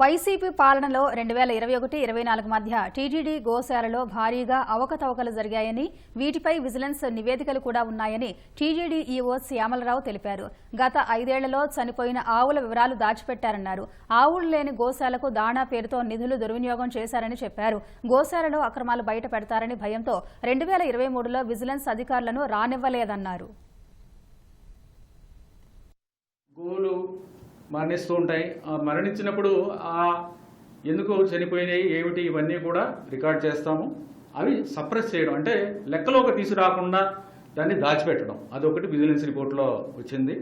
YCP పాలనలో రెండు వేల ఇరవై ఒకటి ఇరవై నాలుగు మధ్య టీటీడీ గోశాలలో భారీగా అవకతవకలు జరిగాయని వీటిపై విజిలెన్స్ నివేదికలు కూడా ఉన్నాయని టీటీడీ ఈఓ శ్యామలరావు తెలిపారు. గత ఐదేళ్ళలో చనిపోయిన ఆవుల వివరాలు దాచిపెట్టారన్నారు. ఆవులు లేని గోశాలకు దాణా పేరుతో నిధులు దుర్వినియోగం చేశారని చెప్పారు. గోశాలలో అక్రమాలు బయట పెడతారని భయంతో రెండు వేల ఇరవై మూడులో విజిలెన్స్ అధికారులను రానివ్వలేదన్నారు. మరణిస్తూ ఉంటాయి. ఆ మరణించినప్పుడు ఆ ఎందుకు చనిపోయినాయి ఏమిటి ఇవన్నీ కూడా రికార్డ్ చేస్తాము. అవి సప్రెస్ చేయడం అంటే లెక్కలోకి తీసుకురాకుండా దాన్ని దాచిపెట్టడం. అదొకటి విజిలెన్స్ రిపోర్ట్లో వచ్చింది.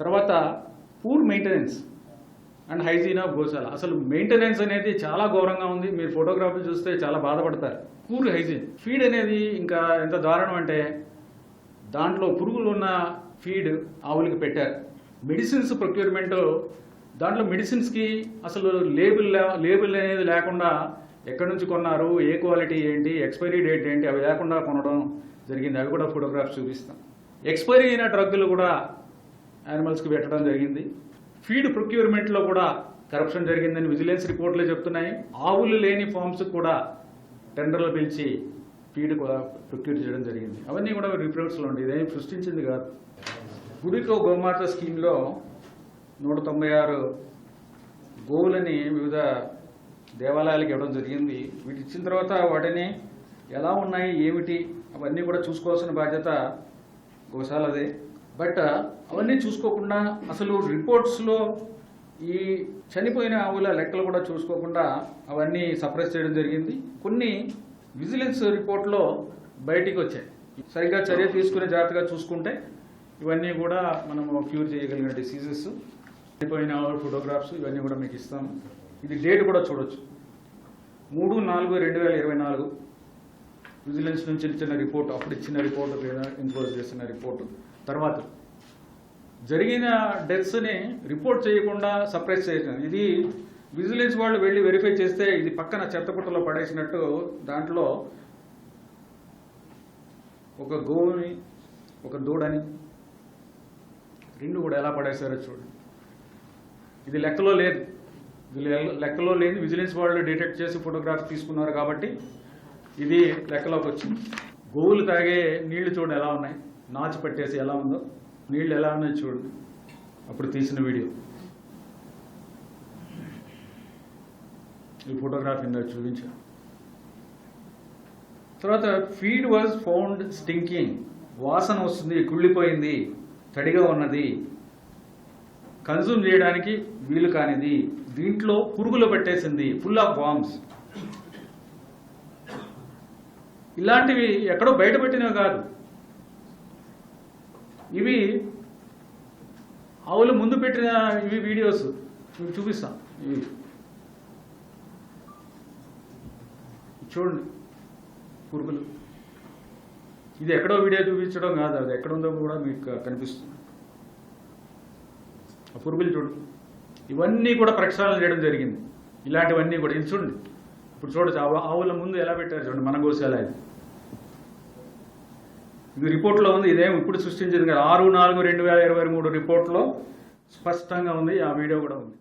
తర్వాత poor maintenance and hygiene of goshala. అసలు మెయింటెనెన్స్ అనేది చాలా ఘోరంగా ఉంది. మీరు ఫోటోగ్రఫీ చూస్తే చాలా బాధపడతారు. Poor hygiene. ఫీడ్ అనేది ఇంకా ఎంత దారుణం అంటే దాంట్లో పురుగులు ఉన్న ఫీడ్ ఆవులకి పెట్టారు. మెడిసిన్స్ ప్రొక్యూర్మెంట్ దాంట్లో మెడిసిన్స్కి అసలు లేబుల్ లేబుల్ అనేది లేకుండా ఎక్కడి నుంచి కొన్నారు ఏ క్వాలిటీ ఏంటి ఎక్స్పైరీ డేట్ ఏంటి అవి లేకుండా కొనడం జరిగింది. అవి కూడా ఫోటోగ్రాఫ్స్ చూపిస్తాం. ఎక్స్పైరీ అయిన డ్రగ్గులు కూడా యానిమల్స్కి పెట్టడం జరిగింది. ఫీడ్ ప్రొక్యూర్మెంట్లో కూడా కరప్షన్ జరిగిందని విజిలెన్స్ రిపోర్ట్లే చెప్తున్నాయి. ఆవులు లేని ఫామ్స్కి కూడా టెండర్లు పిలిచి ఫీడ్ కూడా ప్రొక్యూర్ చేయడం జరిగింది. అవన్నీ కూడా రిపోర్ట్స్లో ఉండి ఇదేం సృష్టించింది కాదు. గుడితో గోమాత స్కీమ్లో నూట తొంభై ఆరు గోవులని వివిధ దేవాలయాలకు ఇవ్వడం జరిగింది. వీటి ఇచ్చిన తర్వాత వాటిని ఎలా ఉన్నాయి ఏమిటి అవన్నీ కూడా చూసుకోవాల్సిన బాధ్యత గోశాలదే బట్ అవన్నీ చూసుకోకుండా అసలు రిపోర్ట్స్లో ఈ చనిపోయిన ఆవుల లెక్కలు కూడా చూసుకోకుండా అవన్నీ సప్రెస్ చేయడం జరిగింది. కొన్ని విజిలెన్స్ రిపోర్ట్లో బయటికి వచ్చాయి. సరిగ్గా చర్య తీసుకునే జాగ్రత్తగా చూసుకుంటే ఇవన్నీ కూడా మనము క్యూర్ చేయగలిగిన డిసీజెస్ చనిపోయిన ఫోటోగ్రాఫ్స్ ఇవన్నీ కూడా మీకు ఇస్తాము. ఇది డేట్ కూడా చూడొచ్చు. మూడు నాలుగు రెండు వేల ఇరవై నాలుగు. విజిలెన్స్ నుంచి ఇచ్చిన రిపోర్ట్ అప్పుడు ఇచ్చిన రిపోర్ట్ లేదా ఇంక్లోజ్ చేసిన రిపోర్ట్ తర్వాత జరిగిన డెత్స్ని రిపోర్ట్ చేయకుండా సప్రెస్ చేసిన ఇది విజిలెన్స్ వాళ్ళు వెళ్ళి వెరిఫై చేస్తే ఇది పక్కన చెత్తపుట్టలో పడేసినట్టు దాంట్లో ఒక గోవుని ఒక దూడని తిండి కూడా ఎలా పడేశారో చూడండి. ఇది లెక్కలో లేదు. ఇది లెక్కలో లేదు విజిలెన్స్ వాళ్ళు డిటెక్ట్ చేసి ఫోటోగ్రాఫ్ తీసుకున్నారు కాబట్టి ఇది లెక్కలోకి వచ్చింది. గోవులు తాగే నీళ్ళు చూడండి ఎలా ఉన్నాయి. నాచు పట్టేసి ఎలా ఉందో. నీళ్ళు ఎలా ఉన్నాయి చూడండి. అప్పుడు తీసిన వీడియో. ఈ ఫోటోగ్రాఫ్ ఇందా చూపించా. తర్వాత ఫీడ్ వాజ్ ఫౌండ్ స్టింకింగ్. వాసన వస్తుంది కుళ్ళిపోయింది. తడిగా ఉన్నది. కన్జ్యూమ్ చేయడానికి వీలు కానిది. దీంట్లో పురుగులు పెట్టేసింది. Full of bombs. ఇలాంటివి ఎక్కడో బయట పెట్టినవి కాదు. ఇవి ఆవులు ముందు పెట్టిన ఇవి వీడియోస్. ఇవి చూపిస్తాం. ఇవి. చూడండి. పురుగులు. ఇది ఎక్కడో వీడియో చూపించడం కాదు అది ఎక్కడ ఉందో కూడా మీకు కనిపిస్తుంది. ఆ పురుగులు చూడు. ఇవన్నీ కూడా ప్రక్షాళన చేయడం జరిగింది. ఇలాంటివన్నీ కూడా ఇది చూడండి. ఇప్పుడు చూడొచ్చు ఆవు- ఆవుల ముందు ఎలా పెట్టారు చూడండి మన గోశాల ఇది. ఇది రిపోర్ట్లో ఉంది ఇదేం ఇప్పుడు సృష్టించింది కదా. ఆరు నాలుగు రెండు వేల ఇరవై మూడు రిపోర్ట్లో స్పష్టంగా ఉంది ఆ వీడియో కూడా ఉంది.